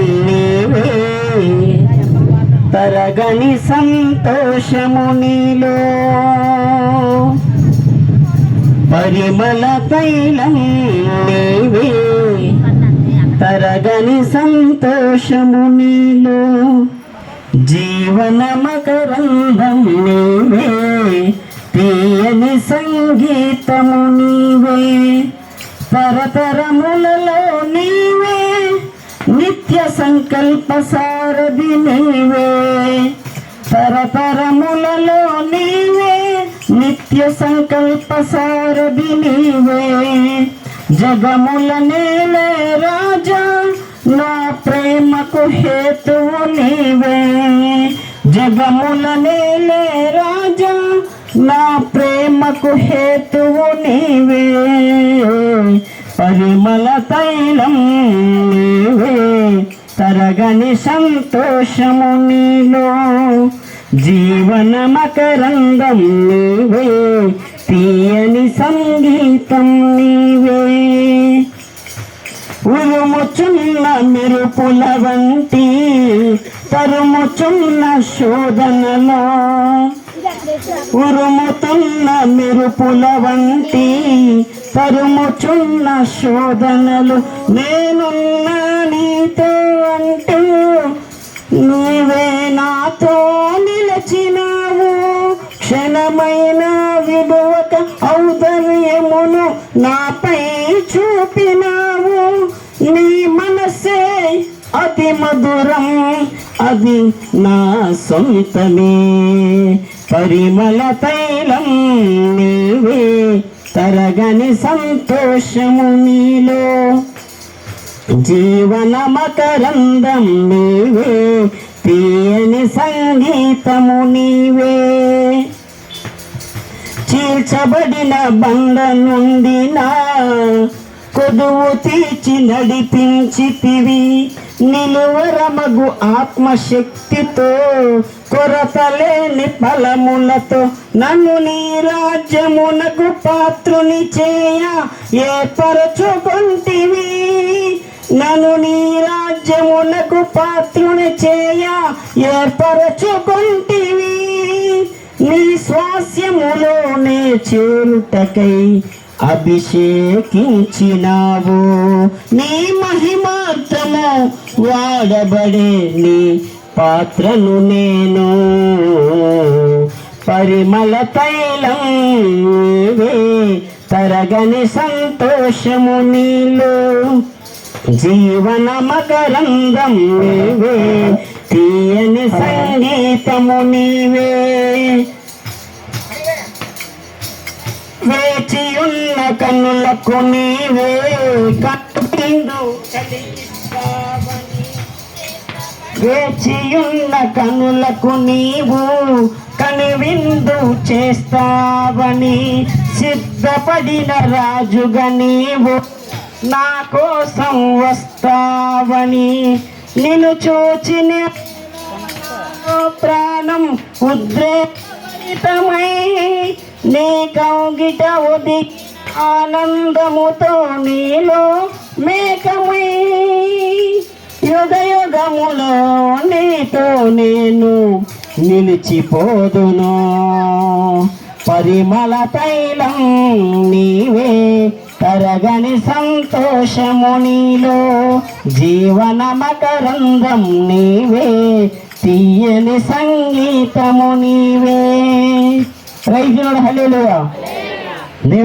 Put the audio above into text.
నీవే తరగని సంతోషము నీలో. పరిమళ తైలం నీవే. తరగని సంతోషము నీలో. జీవన మకరంధం నీవే. తీయని సంగీతము నీవే. పరతరములలో నీవే. నిత్య సంకల్ప సారథి నీవే. పరపరములలో నీవే. నిత్య సంకల్ప సారథి నీవే. జగముల నేలే రాజా నా ప్రేమకు హేతువు నీవే. జగముల నేలే రాజా నా ప్రేమకు హేతువు నీవే. పరిమళ తైలం నీవే తరగని సంతోషము నీలో. జీవన మకరంగం నీవే తీయని సంగీతం నీవే. ఉరుముచున్న మెరుపుల వంటి తరుముచున్న శోధనలో. ఉరుముతున్న మెరుపుల వంటి తరుముచున్న శోధనలు నేనున్నా నీతో అంటూ నీవే నాతో నిలచినావు. క్షణమైన విభవక ఔదర్యమును నాపై చూపినావు. నీ మనసే అతి మధురం అది నా సొంతమే. పరిమళ తైలం నీవే తరగని సంతోషము నీలో జీవన మకరందం నీవే తీయని సంగీతము నీవే. చీల్చబడిన బండ నుండి నా కొదువు తీర్చి నడిపించితివి. నిలువరమగు ఆత్మశక్తితో కొరతలేని ఫలములతో నన్ను నీ రాజ్యమునకు పాత్రుని చేయ ఏర్పరచుకుంటివి. నన్ను నీ రాజ్యమునకు పాత్రుని చేయ ఏర్పరచుకుంటివి. నీ స్వాస్యములోనే చేరుటకై అభిషేకించినావు. నీ మహిమార్థము వాడబడే నీ పాత్రను నేను. పరిమళ తైలం తరగని సంతోషము నీలో. జీవన మకరంగం నీవే తీయని సంగీతము నీవే. కన్నులకు నీవే కట్టిందు వేచియున్న కనులకు నీవు కనివిందు చేస్తావని సిద్ధపడిన రాజుగా నీవు నా కోసం వస్తావని నిన్ను చూచిన ప్రాణం ఉద్రేతమై నీ కౌగిట ఉది ఆనందముతో నీలో మేకమై యుగ యుగములో నీతో నేను నిలిచిపోదును. పరిమళ తైలం నీవే తరగని సంతోషము నీలో. జీవన మకరంగం నీవే తీయని సంగీతము నీవే. రైతుడు హల్లెలూయా